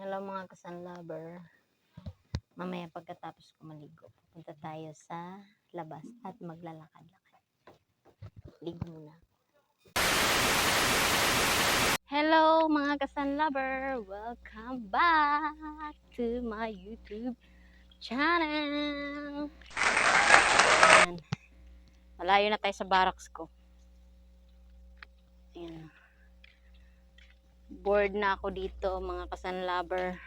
Hello mga kasan lover. Mamaya pagkatapos ko maligo, punta tayo sa labas at maglalakad-lakad. Ligo muna. Hello mga kasan lover! Welcome back to my YouTube channel! Ayan. Malayo na tayo sa barracks ko. Ayan. Bored na ako dito mga kasan lover.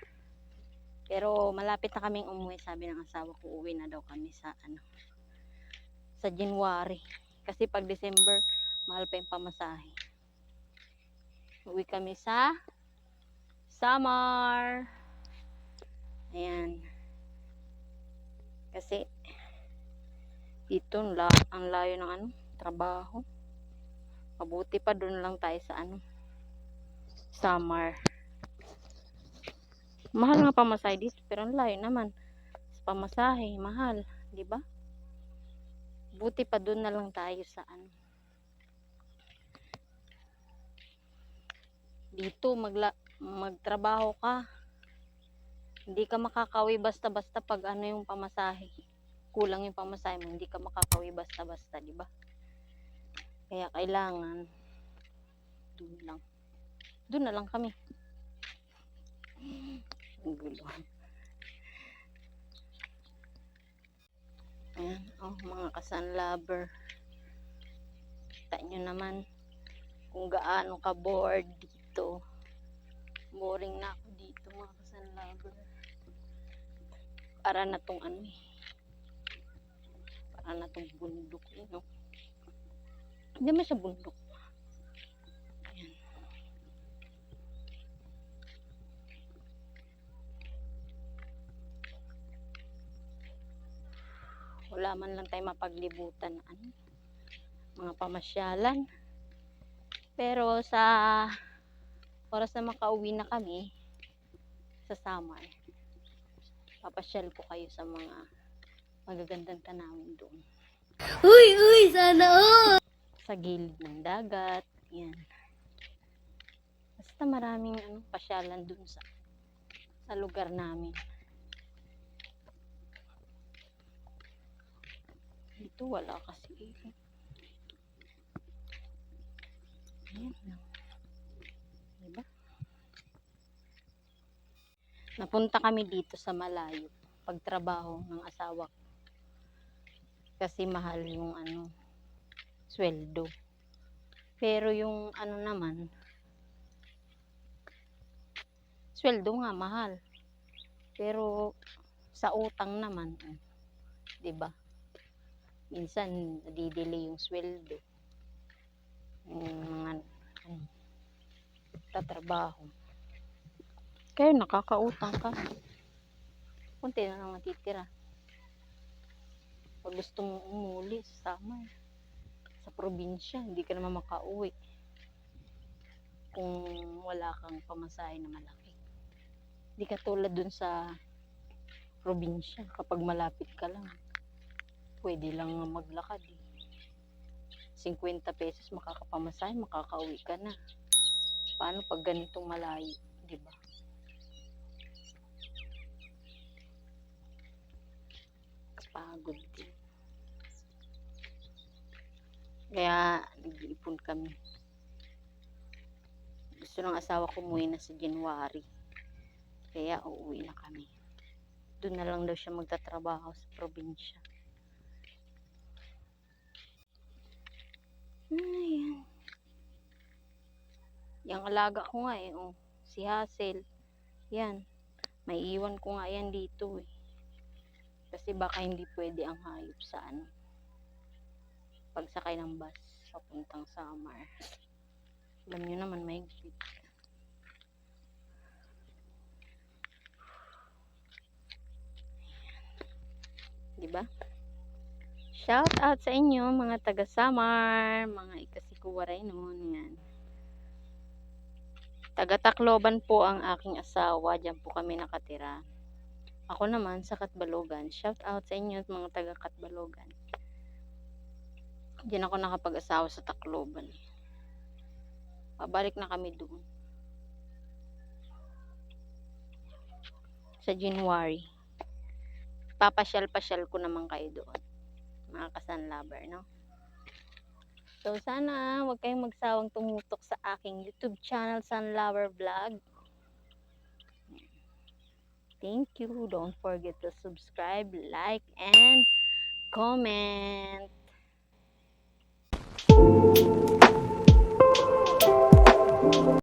Pero malapit na kaming umuwi. Sabi ng asawa ko, uwi na daw kami sa ano sa January. Kasi pag December, mahal pa yung pamasahe. Uwi kami sa summer. Ayan. Kasi dito ang la- ang layo ng ano, trabaho. Mabuti pa doon lang tayo sa ano, summer. Mahal nga pamasahe dito, pero ang layo naman. Sa pamasahe, mahal, di ba? Buti pa doon na lang tayo sa ano. Dito magla magtrabaho ka. Hindi ka makakawi basta-basta pag ano yung pamasahe. Kulang yung pamasahe mo, hindi ka makakawi basta-basta, di ba? Kaya kailangan doon lang. Doon na lang kami. Ang gulo. Ayan, oh, mga kasan lover. Kita nyo naman kung gaano ka bored dito. Boring na ako dito, mga kasan lover. Para na tong ano eh. Para na tong bundok eh, no? Hindi man siya bundok. Ayan. Wala man lang tayo mapaglibutan na ano, mga pamasyalan. Pero sa oras na makauwi na kami sa summer, papasyal ko kayo sa mga magagandang tanawin doon. Uy, uy, sana all! Sa gilid ng dagat, yan. Basta maraming ano, pasyalan doon sa sa lugar namin. Dito wala kasi. Ayan lang. Diba? Napunta kami dito sa malayo. Pagtrabaho ng asawa ko. Kasi mahal yung ano, sweldo. Pero yung ano naman, sweldo nga mahal. Pero sa utang naman, oh, 'di ba? Minsan nadidelay yung sweldo. Yung mga ano, tatrabaho. Kaya nakakautang ka. Kunti na lang natitira. Pag gusto mong umuli sa summer, sa probinsya, hindi ka naman makauwi. Kung wala kang pamasahe na malaki. Hindi ka tulad dun sa probinsya. Kapag malapit ka lang, pwede lang maglakad eh. 50 pesos makakapamasahe, makakauwi ka na. Paano pag ganitong malayo, di ba? Pagod din. Kaya nag-iipon kami. Gusto ng asawa ko umuwi na sa January. Kaya uuwi na kami. Doon na lang daw siya magtatrabaho sa probinsya. Ayan. Yung alaga ko nga eh, oh, si Hazel. Yan. May iwan ko nga yan dito eh. Kasi baka hindi pwede ang hayop sa ano. Pagsakay ng bus papuntang summer. Alam nyo naman may grit. Diba? Shout out sa inyo mga taga Samar, mga ikasikuwaray noon yan. Taga Tacloban po ang aking asawa, diyan po kami nakatira. Ako naman sa Katbalogan. Shout out sa inyo mga taga Katbalogan. Diyan ako nakapag-asawa sa Tacloban. Pabalik na kami doon. sa January. Papasyal-pasyal ko naman kayo doon. Mga kasan lover, no? So, sana huwag kayong magsawang tumutok sa aking YouTube channel, Sunlover Vlog. Thank you. Don't forget to subscribe, like, and comment.